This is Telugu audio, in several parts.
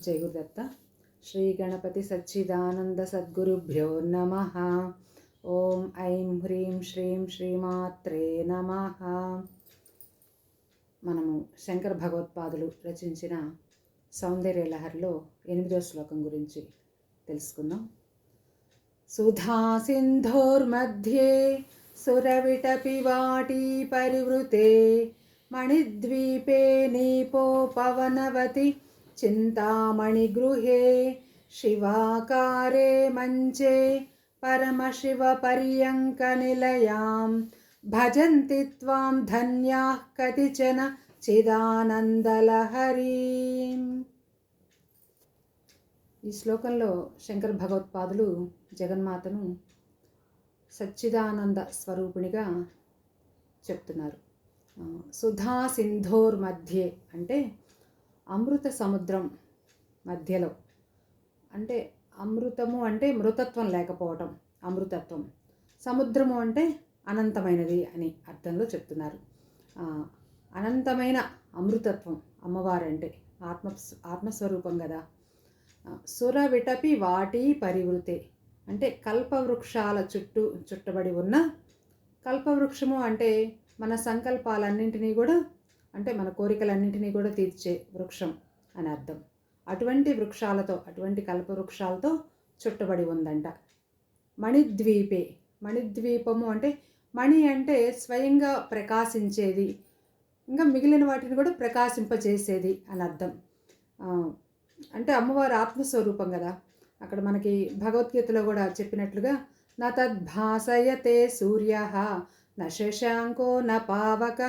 జై గురుదత్త. శ్రీ గణపతి సచ్చిదానంద సద్గురుభ్యో నమ. ఓం ऐं హ్రీం శ్రీం శ్రీమాత్రే నమ. మనము శంకర భగవత్పాదులు రచించిన సౌందర్యలహర్లో ఎనిమిదో శ్లోకం గురించి తెలుసుకుందాం. సుధా సురవిటపి సురవిటపివాటీ పరివృతే మణిద్వీపే నీపో పవనవతి చింతామణిగృహే శివాకారే మంచే పరమశివపర్యంకనిలయాం భజంతి త్వాం ధన్యా కతిచన చిదానందలహరీం ఈ శ్లోకంలో శంకర భగవత్పాదులు జగన్మాతను సచ్చిదానంద స్వరూపిణిగా చెప్తున్నారు. సుధా సింధోర్ మధ్యే అంటే అమృత సముద్రం మధ్యలో. అంటే అమృతము అంటే మృతత్వం లేకపోవటం అమృతత్వం. సముద్రము అంటే అనంతమైనది అని అర్థంలో చెప్తున్నారు. అనంతమైన అమృతత్వం అమ్మవారంటే ఆత్మ ఆత్మస్వరూపం కదా. సుర విటపి వాటి పరివృతే. అంటే కల్పవృక్షాల చుట్టూ చుట్టబడి ఉన్న కల్పవృక్షము అంటే మన సంకల్పాలన్నింటినీ కూడా అంటే మన కోరికలన్నింటినీ కూడా తీర్చే వృక్షం అని అర్థం. అటువంటి వృక్షాలతో అటువంటి కల్పవృక్షాలతో చుట్టబడి ఉందంట. మణిద్వీపే. మణిద్వీపము అంటే మణి అంటే స్వయంగా ప్రకాశించేది. ఇంకా మిగిలిన వాటిని కూడా ప్రకాశింపజేసేది అని అర్థం. అంటే అమ్మవారు ఆత్మస్వరూపం కదా. అక్కడ మనకి భగవద్గీతలో కూడా చెప్పినట్లుగా నా తద్భాసయతే సూర్య న శశాంకో న పావక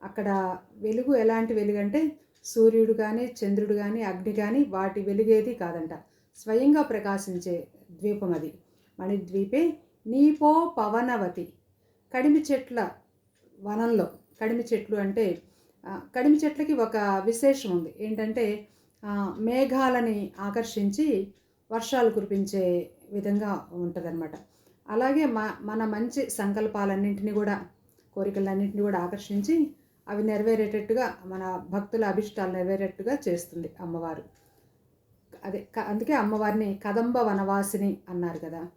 అక్కడ వెలుగు ఎలాంటి వెలుగు అంటే సూర్యుడు కానీ చంద్రుడు కానీ అగ్ని కానీ వాటి వెలుగేది కాదంట. స్వయంగా ప్రకాశించే ద్వీపం అది. మణిద్వీపే నీపో పవనవతి. కడిమి చెట్ల వనంలో కడిమి చెట్లు అంటే కడిమి చెట్లకి ఒక విశేషం ఉంది. ఏంటంటే మేఘాలని ఆకర్షించి వర్షాలు కురిపించే విధంగా ఉంటుందన్నమాట. అలాగే మ మన మంచి సంకల్పాలన్నింటినీ కూడా కోరికలన్నింటినీ కూడా ఆకర్షించి అవి నెరవేరేటట్టుగా మన భక్తుల అభిష్టాలు నెరవేరేట్టుగా చేస్తుంది అమ్మవారు. అదే క- అందుకే అమ్మవారిని కదంబ వనవాసిని అన్నారు కదా.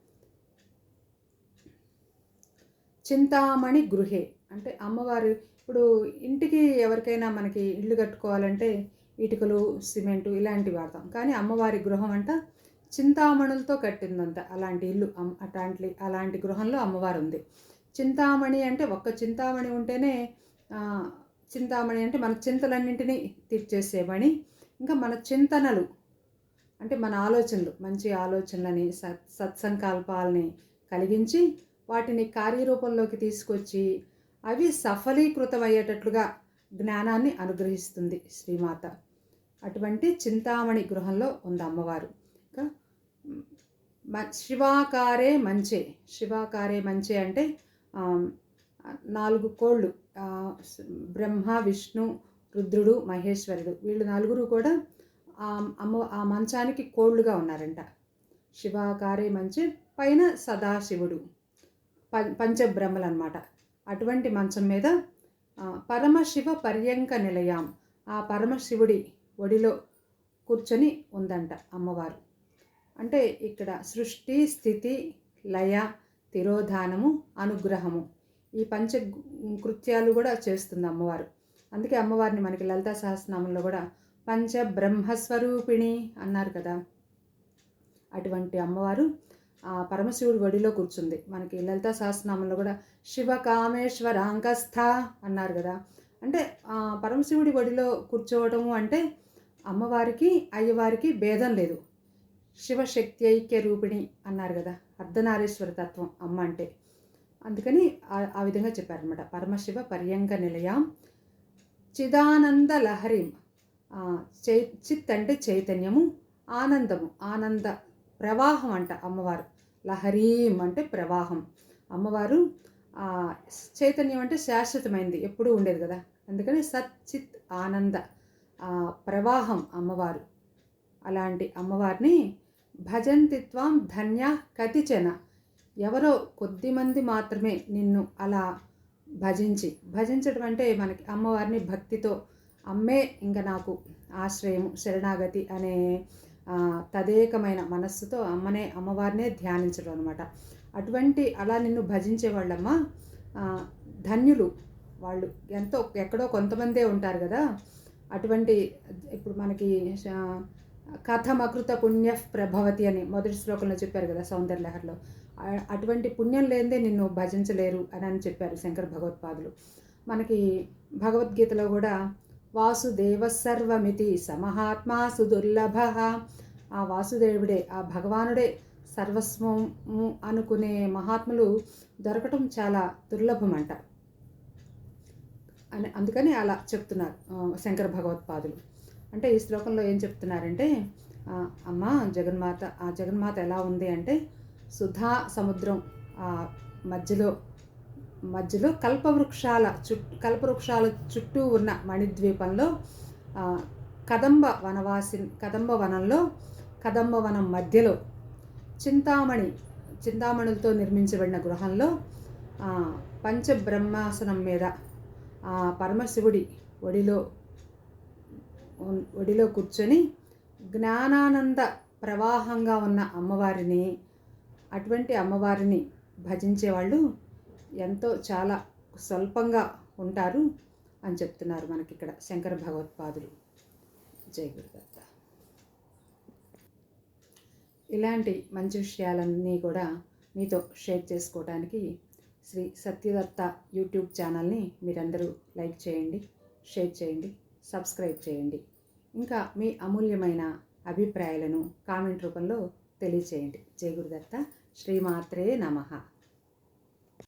చింతామణి గృహే. అంటే అమ్మవారు ఇప్పుడు ఇంటికి ఎవరికైనా మనకి ఇల్లు కట్టుకోవాలంటే ఇటుకలు సిమెంటు ఇలాంటివి వాడతాం. కానీ అమ్మవారి గృహం అంట చింతామణులతో కట్టిందంట అలాంటి ఇల్లు అమ్- అట్లాంటి అలాంటి గృహంలో అమ్మవారు ఉంది చింతామణి అంటే ఒక్క చింతామణి ఉంటేనే చింతామణి అంటే మన చింతలన్నింటినీ తీర్చేసేవని. ఇంకా మన చింతనలు అంటే మన ఆలోచనలు మంచి ఆలోచనలని సత్ సత్సంకల్పాలని కలిగించి వాటిని కార్యరూపంలోకి తీసుకొచ్చి అవి సఫలీకృతమయ్యేటట్లుగా జ్ఞానాన్ని అనుగ్రహిస్తుంది శ్రీమాత. అటువంటి చింతామణి గృహంలో ఉంది అమ్మవారు. ఇంకా మ- శివాకారే మంచే. శివాకారే మంచే అంటే నాలుగు కోళ్ళు. బ్రహ్మ విష్ణు రుద్రుడు మహేశ్వరుడు వీళ్ళు నలుగురు కూడా అమ్మ ఆ మంచానికి కోళ్ళుగా ఉన్నారంట. శివాకారే మంచి పైన సదాశివుడు. ప పంచబ్రహ్మలు అనమాట అటువంటి మంచం మీద పరమశివ పర్యంక నిలయం. ఆ పరమశివుడి ఒడిలో కూర్చొని ఉందంట అమ్మవారు. అంటే ఇక్కడ సృష్టి స్థితి లయ తిరోధానము అనుగ్రహము. ఈ పంచ కృత్యాలు కూడా చేస్తుంది అమ్మవారు. అందుకే అమ్మవారిని మనకి లలితా సహస్రనామంలో కూడా పంచ బ్రహ్మస్వరూపిణి అన్నారు కదా. అటువంటి అమ్మవారు ఆ పరమశివుడి ఒడిలో కూర్చుంది. మనకి లలితా సహస్రనామంలో కూడా శివ కామేశ్వరాంకస్థ అన్నారు కదా. అంటే పరమశివుడి ఒడిలో కూర్చోవటము అంటే అమ్మవారికి అయ్యవారికి భేదం లేదు. శివశక్తి ఐక్య రూపిణి అన్నారు కదా. అర్ధనారీశ్వర తత్వం అమ్మ అంటే. అందుకని ఆ- విధంగా చెప్పారనమాట పరమశివ పర్యంగ నిలయం చిదానంద లహరిం చై చిత్ అంటే చైతన్యము ఆనందము ఆనంద ప్రవాహం అంట అమ్మవారు. లహరీం అంటే ప్రవాహం. అమ్మవారు చైతన్యం అంటే శాశ్వతమైంది ఎప్పుడూ ఉండేది కదా. అందుకని సత్ చిత్ ఆనంద ప్రవాహం అమ్మవారు. అలాంటి అమ్మవారిని భజంతిత్వం ధన్య కతిచన. ఎవరో కొద్దిమంది మాత్రమే నిన్ను అలా భజించి భజించడం అంటే మనకి అమ్మవారిని భక్తితో అమ్మే ఇంకా నాకు ఆశ్రయం శరణాగతి అనే తదేకమైన మనస్సుతో అమ్మనే అమ్మవారినే ధ్యానించడం అనమాట అటువంటి అలా నిన్ను భజించే వాళ్ళమ్మ ధన్యులు వాళ్ళు. ఎంతో ఎక్కడో కొంతమందే ఉంటారు కదా. అటువంటి ఇప్పుడు మనకి కథమకృత పుణ్య ప్రభవతి అని మొదటి శ్లోకంలో చెప్పారు కదా సౌందర్యలహరిలో. లహర్లో అటువంటి పుణ్యం లేనిదే నిన్ను భజించలేరు అని అని చెప్పారు శంకర భగవత్పాదులు. మనకి భగవద్గీతలో కూడా వాసుదేవ సర్వమితి సమహాత్మా సుదుర్లభ. ఆ వాసుదేవుడే ఆ భగవానుడే సర్వస్వము అనుకునే మహాత్ములు దొరకటం చాలా దుర్లభమంట. అని అందుకని అలా చెప్తున్నారు శంకర భగవత్పాదులు. అంటే ఈ శ్లోకంలో ఏం చెప్తున్నారంటే అమ్మ జగన్మాత ఆ జగన్మాత ఎలా ఉంది అంటే సుధా సముద్రం మధ్యలో మధ్యలో కల్పవృక్షాల చుట్టూ కల్పవృక్షాల చుట్టూ ఉన్న మణిద్వీపంలో కదంబ వనవాసి కదంబ వనంలో కదంబ వనం మధ్యలో చింతామణి చింతామణులతో నిర్మించబడిన గృహంలో పంచబ్రహ్మాసనం మీద పరమశివుడి ఒడిలో ఒడిలో కూర్చొని జ్ఞానానంద ప్రవాహంగా ఉన్న అమ్మవారిని అటువంటి అమ్మవారిని భజించే వాళ్ళు ఎంతో చాలా స్వల్పంగా ఉంటారు అని చెప్తున్నారు మనకి ఇక్కడ శంకర భగవత్పాదులు. జై గురుదత్త. ఇలాంటి మంచి విషయాలన్నీ కూడా మీతో షేర్ చేసుకోవడానికి శ్రీ సత్యదత్త యూట్యూబ్ ఛానల్ని మీరందరూ లైక్ చేయండి షేర్ చేయండి సబ్స్క్రైబ్ చేయండి. ఇంకా మీ అమూల్యమైన అభిప్రాయాలను కామెంట్ రూపంలో తెలియచేయండి. జై గురుదత్త. శ్రీమాత్రే నమః